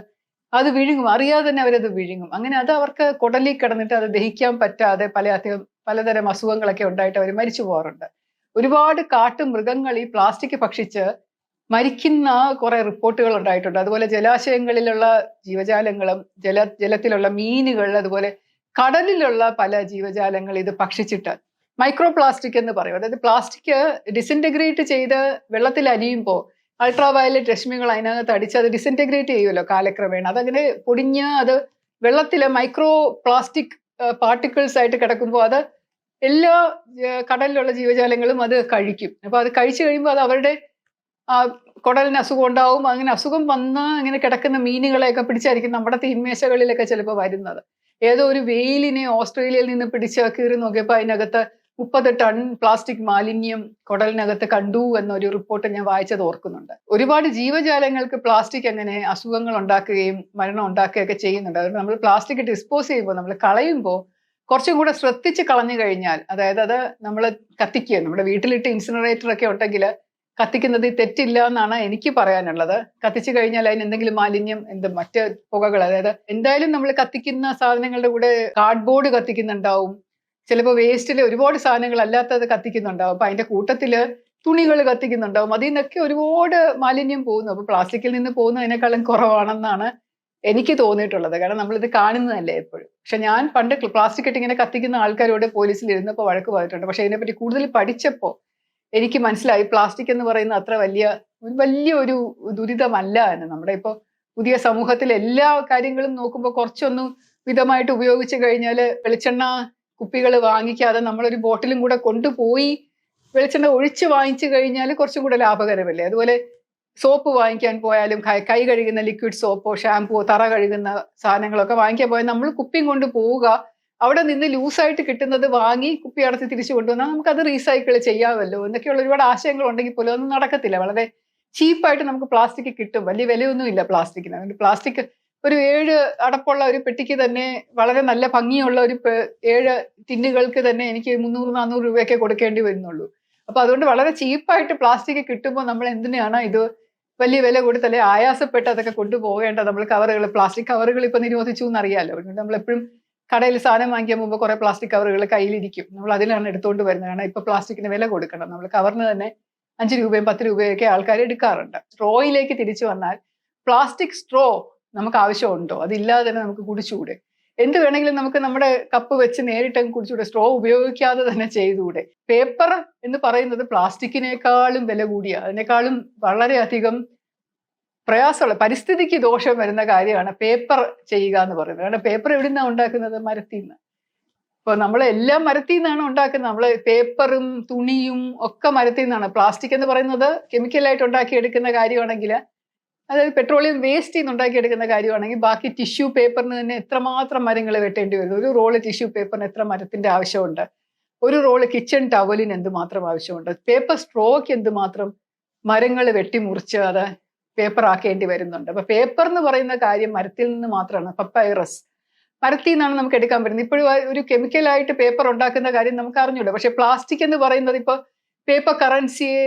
അത് വിഴുങ്ങും. അറിയാതെ തന്നെ അവരത് വിഴുങ്ങും. അങ്ങനെ അത് അവർക്ക് കുടലിൽ കിടന്നിട്ട് അത് ദഹിക്കാൻ പറ്റാതെ പല അധികം പലതരം അസുഖങ്ങളൊക്കെ ഉണ്ടായിട്ട് അവർ മരിച്ചു പോകാറുണ്ട്. ഒരുപാട് കാട്ടു മൃഗങ്ങൾ ഈ പ്ലാസ്റ്റിക് ഭക്ഷിച്ച് മരിക്കുന്ന കുറെ റിപ്പോർട്ടുകൾ ഉണ്ടായിട്ടുണ്ട്. അതുപോലെ ജലാശയങ്ങളിലുള്ള ജീവജാലങ്ങളും ജല ജലത്തിലുള്ള മീനുകൾ അതുപോലെ കടലിലുള്ള പല ജീവജാലങ്ങൾ ഇത് ഭക്ഷിച്ചിട്ട് മൈക്രോ പ്ലാസ്റ്റിക് എന്ന് പറയും. അതായത് പ്ലാസ്റ്റിക് ഡിസിന്റഗ്രേറ്റ് ചെയ്ത് വെള്ളത്തിൽ അലിയുമ്പോൾ അൾട്രാ വയലറ്റ് രശ്മികൾ അതിനകത്ത് അടിച്ച് അത് ഡിസിന്റഗ്രേറ്റ് ചെയ്യുമല്ലോ കാലക്രമേണ. അതങ്ങനെ പൊടിഞ്ഞ് അത് വെള്ളത്തിലെ മൈക്രോ പ്ലാസ്റ്റിക് പാർട്ടിക്കിൾസ് ആയിട്ട് കിടക്കുമ്പോൾ അത് എല്ലാ കടലിലുള്ള ജീവജാലങ്ങളും അത് കഴിക്കും. അപ്പോൾ അത് കഴിച്ചു കഴിയുമ്പോൾ അത് അവരുടെ കുടലിന് അസുഖം ഉണ്ടാവും. അങ്ങനെ അസുഖം വന്ന് അങ്ങനെ കിടക്കുന്ന മീനുകളെയൊക്കെ പിടിച്ചായിരിക്കും നമ്മുടെ തീന്മേശകളിലൊക്കെ ചിലപ്പോൾ വരുന്നത്. ഏതോ ഒരു വെയിലിനെ ഓസ്ട്രേലിയയിൽ നിന്ന് പിടിച്ച് കീറി നോക്കിയപ്പോൾ അതിനകത്ത് മുപ്പത് ടൺ പ്ലാസ്റ്റിക് മാലിന്യം കുടലിനകത്ത് കണ്ടു എന്നൊരു റിപ്പോർട്ട് ഞാൻ വായിച്ചത് ഓർക്കുന്നുണ്ട്. ഒരുപാട് ജീവജാലങ്ങൾക്ക് പ്ലാസ്റ്റിക് അങ്ങനെ അസുഖങ്ങൾ ഉണ്ടാക്കുകയും മരണം ഉണ്ടാക്കുകയൊക്കെ ചെയ്യുന്നുണ്ട്. അതുകൊണ്ട് നമ്മൾ പ്ലാസ്റ്റിക് ഡിസ്പോസ് ചെയ്യുമ്പോൾ നമ്മൾ കളയുമ്പോൾ കുറച്ചും കൂടെ ശ്രദ്ധിച്ച് കളഞ്ഞു കഴിഞ്ഞാൽ അതായത് അത് നമ്മൾ കത്തിക്കുക. നമ്മുടെ വീട്ടിലിട്ട് ഇൻസിനറേറ്റർ ഒക്കെ ഉണ്ടെങ്കിൽ കത്തിക്കുന്നത് തെറ്റില്ല എന്നാണ് എനിക്ക് പറയാനുള്ളത്. കത്തിച്ചു കഴിഞ്ഞാൽ അതിന് എന്തെങ്കിലും മാലിന്യം എന്ത് മറ്റ് പുകകൾ അതായത് എന്തായാലും നമ്മൾ കത്തിക്കുന്ന സാധനങ്ങളുടെ കൂടെ കാർഡ്ബോർഡ് കത്തിക്കുന്നുണ്ടാവും. ചിലപ്പോൾ വേസ്റ്റിൽ ഒരുപാട് സാധനങ്ങൾ അല്ലാത്തത് കത്തിക്കുന്നുണ്ടാവും. അപ്പം അതിന്റെ കൂട്ടത്തിൽ തുണികൾ കത്തിക്കുന്നുണ്ടാവും. അതിൽ നിന്നൊക്കെ ഒരുപാട് മാലിന്യം പോകുന്നു. അപ്പോൾ പ്ലാസ്റ്റിക്കിൽ നിന്ന് പോകുന്നതിനേക്കാളും കുറവാണെന്നാണ് എനിക്ക് തോന്നിയിട്ടുള്ളത്. കാരണം നമ്മളിത് കാണുന്നതല്ലേ എപ്പോഴും. പക്ഷെ ഞാൻ പണ്ട് പ്ലാസ്റ്റിക് ഇട്ട് ഇങ്ങനെ കത്തിക്കുന്ന ആൾക്കാരോട് പോലീസിൽ ഇരുന്നപ്പോൾ വഴക്ക് പറഞ്ഞിട്ടുണ്ട്. പക്ഷെ ഇതിനെപ്പറ്റി കൂടുതൽ പഠിച്ചപ്പോൾ എനിക്ക് മനസ്സിലായി. പ്ലാസ്റ്റിക് എന്ന് പറയുന്ന അത്ര വലിയ ഒരു വലിയ ഒരു ദുരിതമല്ല എന്ന്. നമ്മുടെ ഇപ്പോൾ പുതിയ സമൂഹത്തിൽ എല്ലാ കാര്യങ്ങളും നോക്കുമ്പോൾ കുറച്ചൊന്നും മിതമായിട്ട് ഉപയോഗിച്ച് കഴിഞ്ഞാൽ വെളിച്ചെണ്ണ കുപ്പികൾ വാങ്ങിക്കാതെ നമ്മളൊരു ബോട്ടിലും കൂടെ കൊണ്ടുപോയി വെളിച്ചെണ്ണ ഒഴിച്ച് വാങ്ങിച്ചു കഴിഞ്ഞാൽ കുറച്ചും കൂടെ ലാഭകരമല്ലേ? അതുപോലെ സോപ്പ് വാങ്ങിക്കാൻ പോയാലും കൈ കഴുകുന്ന ലിക്വിഡ് സോപ്പോ ഷാമ്പുവോ തറ കഴുകുന്ന സാധനങ്ങളൊക്കെ വാങ്ങിക്കാൻ പോയാൽ നമ്മൾ കുപ്പിയും കൊണ്ട് പോവുക. അവിടെ നിന്ന് ലൂസായിട്ട് കിട്ടുന്നത് വാങ്ങി കുപ്പി അടച്ച് തിരിച്ചു കൊണ്ടുവന്നാൽ നമുക്കത് റീസൈക്കിൾ ചെയ്യാമല്ലോ. എന്നൊക്കെയുള്ള ഒരുപാട് ആശയങ്ങൾ ഉണ്ടെങ്കിൽ പോലും ഒന്നും നടക്കത്തില്ല. വളരെ ചീപ്പായിട്ട് നമുക്ക് പ്ലാസ്റ്റിക് കിട്ടും. വലിയ വിലയൊന്നും ഇല്ല പ്ലാസ്റ്റിക്കിന്. അതുകൊണ്ട് പ്ലാസ്റ്റിക് ഒരു ഏഴ് അടപ്പുള്ള ഒരു പെട്ടിക്ക് തന്നെ വളരെ നല്ല ഭംഗിയുള്ള ഒരു ഏഴ് ടിന്നുകൾക്ക് തന്നെ എനിക്ക് മുന്നൂറ് നാനൂറ് രൂപയൊക്കെ കൊടുക്കേണ്ടി വരുന്നുള്ളൂ. അപ്പൊ അതുകൊണ്ട് വളരെ ചീപ്പായിട്ട് പ്ലാസ്റ്റിക് കിട്ടുമ്പോൾ നമ്മൾ എന്തിനാണ് ഇത് വലിയ വില കൊടുത്തല്ലേ ആയാസപ്പെട്ട് അതൊക്കെ കൊണ്ടുപോകേണ്ട നമ്മൾ കവറുകൾ പ്ലാസ്റ്റിക് കവറുകൾ ഇപ്പൊ നിരോധിച്ചു എന്നറിയാലോ? അതുകൊണ്ട് നമ്മൾ എപ്പോഴും കടയിൽ സാധനം വാങ്ങിയ മുമ്പ് കുറെ പ്ലാസ്റ്റിക് കവറുകൾ കയ്യിലിരിക്കും. നമ്മൾ അതിലാണ് എടുത്തുകൊണ്ട് വരുന്നത്. കാരണം ഇപ്പൊ പ്ലാസ്റ്റിക്കിന് വില കൊടുക്കണം. നമ്മൾ കവറിന് തന്നെ അഞ്ച് രൂപയും പത്ത് രൂപയൊക്കെ ആൾക്കാർ എടുക്കാറുണ്ട്. സ്ട്രോയിലേക്ക് തിരിച്ചു വന്നാൽ പ്ലാസ്റ്റിക് സ്ട്രോ നമുക്ക് ആവശ്യമുണ്ടോ അതില്ലാതെ തന്നെ നമുക്ക് കുടിച്ചുകൂടെ? എന്ത് വേണമെങ്കിലും നമുക്ക് നമ്മുടെ കപ്പ് വെച്ച് നേരിട്ട് കുടിച്ചുകൂടെ? സ്ട്രോ ഉപയോഗിക്കാതെ തന്നെ ചെയ്തുകൂടെ? പേപ്പർ എന്ന് പറയുന്നത് പ്ലാസ്റ്റിക്കിനേക്കാളും വില കൂടിയ അതിനേക്കാളും വളരെയധികം പ്രയാസമുള്ള പരിസ്ഥിതിക്ക് ദോഷം വരുന്ന കാര്യമാണ് പേപ്പർ ചെയ്യുക എന്ന് പറയുന്നത്. കാരണം പേപ്പർ എവിടെ നിന്നാണ് ഉണ്ടാക്കുന്നത്? മരത്തിൽ നിന്ന് ഇപ്പോൾ നമ്മൾ എല്ലാം മരത്തിൽ നിന്നാണ് ഉണ്ടാക്കുന്നത്. നമ്മൾ പേപ്പറും തുണിയും ഒക്കെ മരത്തിൽ നിന്നാണ് പ്ലാസ്റ്റിക് എന്ന് പറയുന്നത് കെമിക്കലായിട്ട് ഉണ്ടാക്കിയെടുക്കുന്ന കാര്യമാണെങ്കിൽ അതായത് പെട്രോളിയം വേസ്റ്റ് നിന്ന് ഉണ്ടാക്കിയെടുക്കുന്ന കാര്യമാണെങ്കിൽ ബാക്കി ടിഷ്യൂ പേപ്പറിന് തന്നെ എത്രമാത്രം മരങ്ങൾ വെട്ടേണ്ടി വരും ഒരു റോൾ ടിഷ്യൂ പേപ്പറിന് എത്ര മരത്തിന്റെ ആവശ്യമുണ്ട്? ഒരു റോൾ കിച്ചൺ ടവലിന് എന്തുമാത്രം ആവശ്യമുണ്ട്? പേപ്പർ സ്ട്രോക്ക് എന്തുമാത്രം മരങ്ങൾ വെട്ടിമുറിച്ച് അത് പേപ്പർ ആക്കേണ്ടി വരുന്നുണ്ട്? അപ്പൊ പേപ്പർ എന്ന് പറയുന്ന കാര്യം മരത്തിൽ നിന്ന് മാത്രമാണ്. പപ്പൈറസ് മരത്തിൽ നിന്നാണ് നമുക്ക് എടുക്കാൻ പറ്റുന്നത്. ഇപ്പോഴും ഒരു കെമിക്കലായിട്ട് പേപ്പർ ഉണ്ടാക്കുന്ന കാര്യം നമുക്ക് അറിഞ്ഞൂടാ. പക്ഷെ പ്ലാസ്റ്റിക് എന്ന് പറയുന്നത് ഇപ്പൊ പേപ്പർ കറൻസിയെ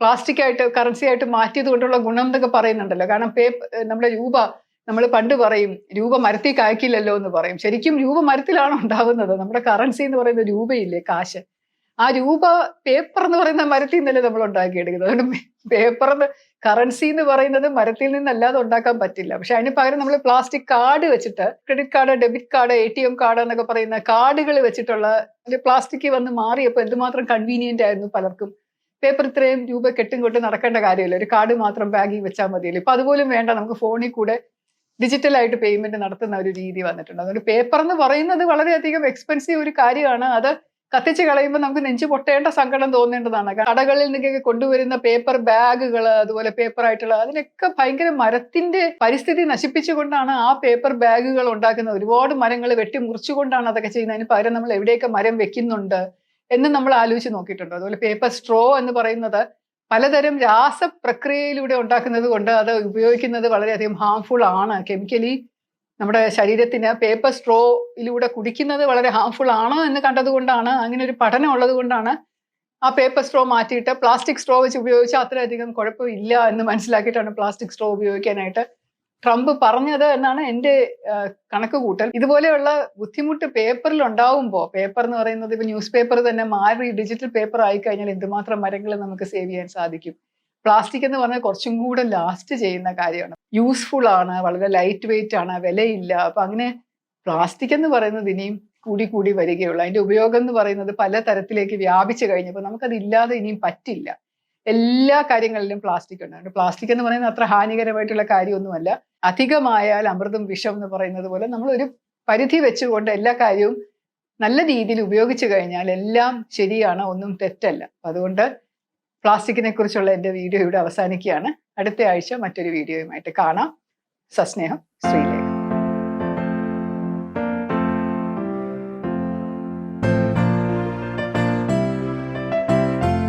പ്ലാസ്റ്റിക് ആയിട്ട് കറൻസി ആയിട്ട് മാറ്റിയത് കൊണ്ടുള്ള ഗുണം എന്നൊക്കെ പറയുന്നുണ്ടല്ലോ. കാരണം പേപ്പർ നമ്മുടെ രൂപ നമ്മൾ പണ്ട് പറയും രൂപ മരത്തിൽ കായ്ക്കില്ലല്ലോ എന്ന് പറയും. ശരിക്കും രൂപ മരത്തിലാണ് ഉണ്ടാവുന്നത്? നമ്മുടെ കറൻസി എന്ന് പറയുന്ന രൂപയില്ലേ കാശ്. ആ രൂപ പേപ്പർ എന്ന് പറയുന്ന മരത്തിൽ നിന്നല്ലേ നമ്മൾ ഉണ്ടാക്കിയെടുക്കുന്നത്. അതുകൊണ്ട് പേപ്പർ എന്ന് കറൻസി എന്ന് പറയുന്നത് മരത്തിൽ നിന്നല്ലാതെ ഉണ്ടാക്കാൻ പറ്റില്ല. പക്ഷെ അതിന് പകരം നമ്മൾ പ്ലാസ്റ്റിക് കാർഡ് വെച്ചിട്ട് credit card debit card A T M card എന്നൊക്കെ പറയുന്ന കാർഡുകൾ വെച്ചിട്ടുള്ള പ്ലാസ്റ്റിക് വന്ന് മാറിയപ്പോൾ എന്തുമാത്രം കൺവീനിയന്റ് ആയിരുന്നു പലർക്കും. പേപ്പർ ഇത്രയും രൂപ കെട്ടും കൊട്ട് നടക്കേണ്ട കാര്യമില്ല. ഒരു കാർഡ് മാത്രം ബാഗിൽ വെച്ചാൽ മതിയല്ലോ ഇപ്പൊ അതുപോലും വേണ്ട നമുക്ക് ഫോണിൽ കൂടെ ഡിജിറ്റലായിട്ട് പേയ്മെന്റ് നടത്തുന്ന ഒരു രീതി വന്നിട്ടുണ്ട്. അതുകൊണ്ട് പേപ്പർ എന്ന് പറയുന്നത് വളരെയധികം എക്സ്പെൻസീവ് ഒരു കാര്യമാണ്. അത് കത്തിച്ച് കളയുമ്പോൾ നമുക്ക് നെഞ്ചു പൊട്ടേണ്ട സങ്കടം തോന്നേണ്ടതാണ്. കടകളിൽ നിന്നൊക്കെ കൊണ്ടുവരുന്ന പേപ്പർ ബാഗുകൾ അതുപോലെ പേപ്പർ ആയിട്ടുള്ള അതിനൊക്കെ ഭയങ്കര മരത്തിന്റെ പരിസ്ഥിതി നശിപ്പിച്ചുകൊണ്ടാണ് ആ പേപ്പർ ബാഗുകൾ ഉണ്ടാക്കുന്നത്. ഒരുപാട് മരങ്ങൾ വെട്ടി മുറിച്ചുകൊണ്ടാണ് അതൊക്കെ ചെയ്യുന്നത്. അതിന് പകരം നമ്മൾ എവിടെയൊക്കെ മരം വെക്കുന്നുണ്ട്? എന്ന് നമ്മൾ ആലോചിച്ച് നോക്കിയിട്ടുണ്ട്. അതുപോലെ പേപ്പർ സ്ട്രോ എന്ന് പറയുന്നത് പലതരം രാസപ്രക്രിയയിലൂടെ ഉണ്ടാക്കുന്നത് കൊണ്ട് അത് ഉപയോഗിക്കുന്നത് വളരെയധികം ഹാംഫുൾ ആണ്. കെമിക്കലി നമ്മുടെ ശരീരത്തിന് പേപ്പർ സ്ട്രോയിലൂടെ കുടിക്കുന്നത് വളരെ ഹാംഫുൾ ആണ് എന്ന് കണ്ടതുകൊണ്ടാണ് അങ്ങനെ ഒരു പഠനം ഉള്ളത് കൊണ്ടാണ് ആ പേപ്പർ സ്ട്രോ മാറ്റിയിട്ട് പ്ലാസ്റ്റിക് സ്ട്രോ വെച്ച് ഉപയോഗിച്ചാൽ അത്രയധികം കുഴപ്പമില്ല എന്ന് മനസ്സിലാക്കിയിട്ടാണ് പ്ലാസ്റ്റിക് സ്ട്രോ ഉപയോഗിക്കാനായിട്ട് ട്രംപ് പറഞ്ഞത് എന്നാണ് എന്റെ കണക്ക് കൂട്ടൽ. ഇതുപോലെയുള്ള ബുദ്ധിമുട്ട് പേപ്പറിൽ ഉണ്ടാവുമ്പോൾ പേപ്പർ എന്ന് പറയുന്നത് ഇപ്പൊ ന്യൂസ് പേപ്പർ തന്നെ മാറി ഡിജിറ്റൽ പേപ്പർ ആയി കഴിഞ്ഞാൽ എന്തുമാത്രം മരങ്ങൾ നമുക്ക് സേവ് ചെയ്യാൻ സാധിക്കും. പ്ലാസ്റ്റിക് എന്ന് പറഞ്ഞാൽ കുറച്ചും കൂടെ ലാസ്റ്റ് ചെയ്യുന്ന കാര്യമാണ്. യൂസ്ഫുൾ ആണ് വളരെ ലൈറ്റ് വെയിറ്റ് ആണ് വിലയില്ല. അപ്പൊ അങ്ങനെ പ്ലാസ്റ്റിക് എന്ന് പറയുന്നത് ഇനിയും കൂടി കൂടി വരികയുള്ളൂ. അതിന്റെ ഉപയോഗം എന്ന് പറയുന്നത് പല തരത്തിലേക്ക് വ്യാപിച്ചു കഴിഞ്ഞപ്പോൾ നമുക്കത് ഇല്ലാതെ ഇനിയും പറ്റില്ല. എല്ലാ കാര്യങ്ങളിലും പ്ലാസ്റ്റിക് ഉണ്ട് പ്ലാസ്റ്റിക് എന്ന് പറയുന്നത് അത്ര ഹാനികരമായിട്ടുള്ള കാര്യമൊന്നുമല്ല. അധികമായാൽ അമൃതും വിഷം എന്ന് പറയുന്നത് പോലെ നമ്മൾ ഒരു പരിധി വെച്ചുകൊണ്ട് എല്ലാ കാര്യവും നല്ല രീതിയിൽ ഉപയോഗിച്ചു കഴിഞ്ഞാൽ എല്ലാം ശരിയാണ് ഒന്നും തെറ്റല്ല. അതുകൊണ്ട് പ്ലാസ്റ്റിക്കിനെ കുറിച്ചുള്ള എന്റെ വീഡിയോ ഇവിടെ അവസാനിക്കുകയാണ്. അടുത്ത ആഴ്ച മറ്റൊരു വീഡിയോയുമായിട്ട് കാണാം. സസ്നേഹം ശ്രീലേ